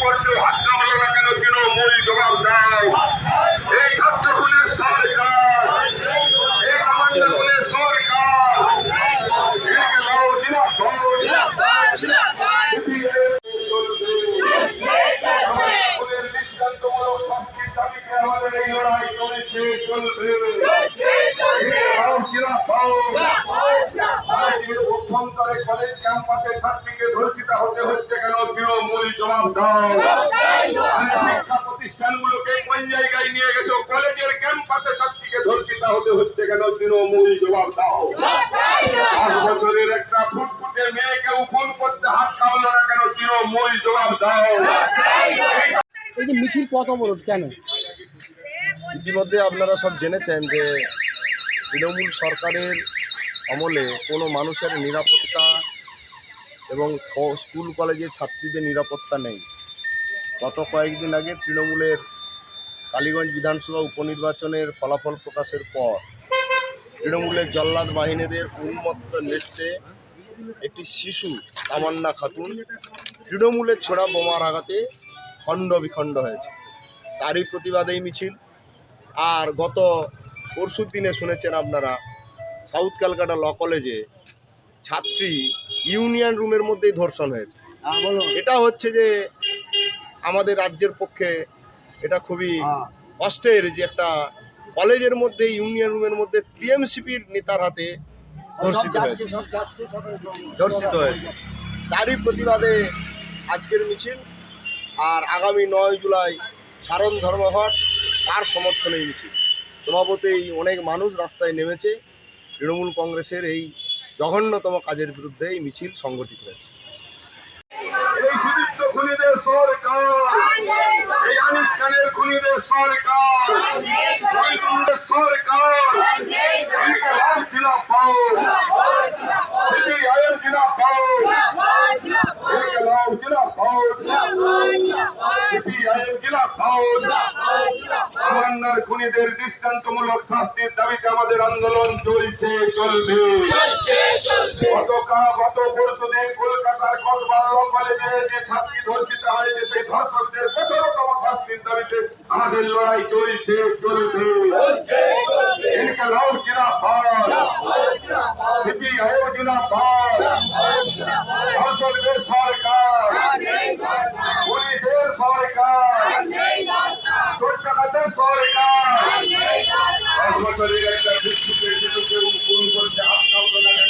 করছ হাত কামলো না কেন? তৃণমূল জবাব দাও। এই ছাত্র খুনের সরকার। এই কামান্ডা খুনের সরকার আমাদের এই লড়াই চলছে চলবে। অভ্যন্তরে কলেজ ক্যাম্পাসে ছাত্রীকে ধর্ষিত হতে হচ্ছে তৃণমূল জবাব দাও। শিক্ষা প্রতিষ্ঠানগুলোকে কোন জায়গায় নিয়ে গেছো? কলেজের ক্যাম্পাসে ছাত্রীকে ধর্ষিত হতে হচ্ছে কেন? তৃণমূল জবাব দাও। পাঁচ বছরের একটা ফুটফুটে মেয়েকে ফোন করতে হাত কামলো না কেন? তৃণমূল জবাব দাও। এই যে মিছিল পথ অবরোধ কেন? ইতিমধ্যে আপনারা সব জেনেছেন যে তৃণমূল সরকারের আমলে কোনো মানুষের নিরাপত্তা এবং স্কুল কলেজের ছাত্রীদের নিরাপত্তা নেই। গত কয়েকদিন আগে তৃণমূলের কালীগঞ্জ বিধানসভা উপনির্বাচনের ফলাফল প্রকাশের পর তৃণমূলের জল্লাদ বাহিনীদের উন্মত্ত নৃত্যে একটি শিশু তামান্না খাতুন তৃণমূলের ছোড়া বোমার আঘাতে খণ্ড বিখণ্ড হয়েছে। তারই প্রতিবাদেই মিছিল। আর গত পরশু দিনে শুনেছেন আপনারা, সাউথ ক্যালকাটা ল কলেজে ছাত্রী ইউনিয়ন রুমের মধ্যেই ধর্ষণ হয়েছে। এটা হচ্ছে যে আমাদের রাজ্যের পক্ষে এটা খুবই কষ্টের যে একটা কলেজের মধ্যে ইউনিয়ন রুমের মধ্যে টিএমসিপির নেতার হাতে ধর্ষিত হয়েছে। ধর্ষিত হয়েছে। তারই প্রতিবাদে আজকের মিছিল আর আগামী নয় জুলাই সারণ ধর্মঘট তার সমর্থনে মিছিল। স্বভাবতেই অনেক মানুষ রাস্তায় নেমেছে। তৃণমূল কংগ্রেসের এই জঘন্যতম কাজের বিরুদ্ধে এই মিছিল সংগঠিত হয়েছে। খুনিদের দৃষ্টান্তমূলক শাস্তির দাবিতে আমাদের আন্দোলন চলছে, চলবে। গত পরশুদিন কলকাতার কসবা ল কলেজে যে ছাত্রী ধর্ষিত হয়েছে সেই ধর্ষকদের কঠোরতম শাস্তির দাবিতে আমাদের লড়াই চলছে চলবে ইনকা লাউ জিনাফার সিপি আয়ো ধর্ষকদের সরকার। পুলিশের সরকার। সরকার। একটা শিশু Lord,